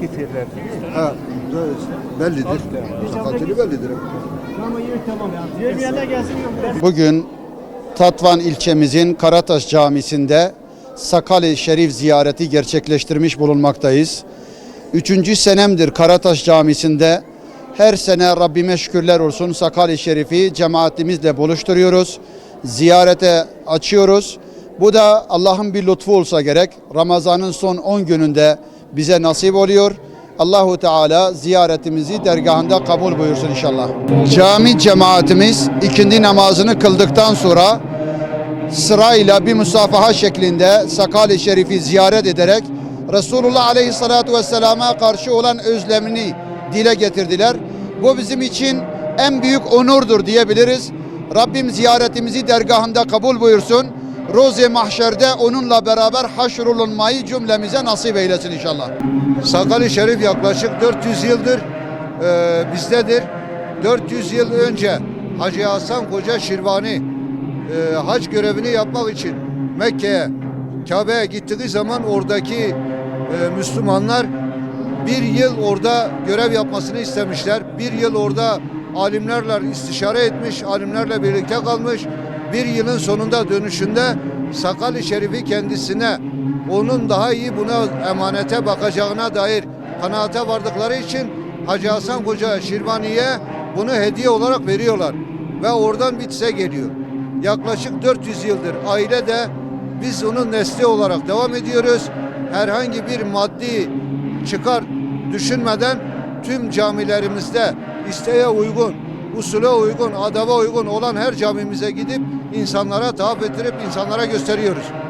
Girişteki tirler. Ha, bellidir. Sakatını bellidir. Ama iyi tamam ya. Yemeyenler gelsin yok. Bugün Tatvan ilçemizin Karataş Camisi'nde Sakali Şerif ziyareti gerçekleştirmiş bulunmaktayız. Üçüncü senemdir Karataş Camisi'nde her sene Rabbime şükürler olsun Sakali Şerif'i cemaatimizle buluşturuyoruz. Ziyarete açıyoruz. Bu da Allah'ın bir lütfu olsa gerek. Ramazan'ın son 10 gününde bize nasip oluyor. Allahu Teala ziyaretimizi dergahında kabul buyursun inşallah. Cami cemaatimiz ikindi namazını kıldıktan sonra sırayla bir musafaha şeklinde Sakali Şerif'i ziyaret ederek Resulullah Aleyhisselatü Vesselam'a karşı olan özlemini dile getirdiler. Bu bizim için en büyük onurdur diyebiliriz. Rabbim ziyaretimizi dergahında kabul buyursun. Roze mahşerde onunla beraber haşrolunmayı cümlemize nasip eylesin inşallah. Sakali Şerif yaklaşık 400 yıldır e, bizdedir. 400 yıl önce Hacı Hasan Koca Şirvani e, hac görevini yapmak için Mekke'ye, Kabe'ye gittiği zaman oradaki e, Müslümanlar bir yıl orada görev yapmasını istemişler. Bir yıl orada alimlerle istişare etmiş, alimlerle birlikte kalmış. Bir yılın sonunda dönüşünde Sakali Şerif'i kendisine onun daha iyi buna emanete bakacağına dair kanaate vardıkları için Hacı Hasan Koca Şirvani'ye bunu hediye olarak veriyorlar. Ve oradan bitse geliyor. Yaklaşık 400 yıldır aile de biz onun nesli olarak devam ediyoruz. Herhangi bir maddi çıkar düşünmeden tüm camilerimizde isteğe uygun, usule uygun, adaba uygun olan her camimize gidip insanlara taaf ettirip insanlara gösteriyoruz.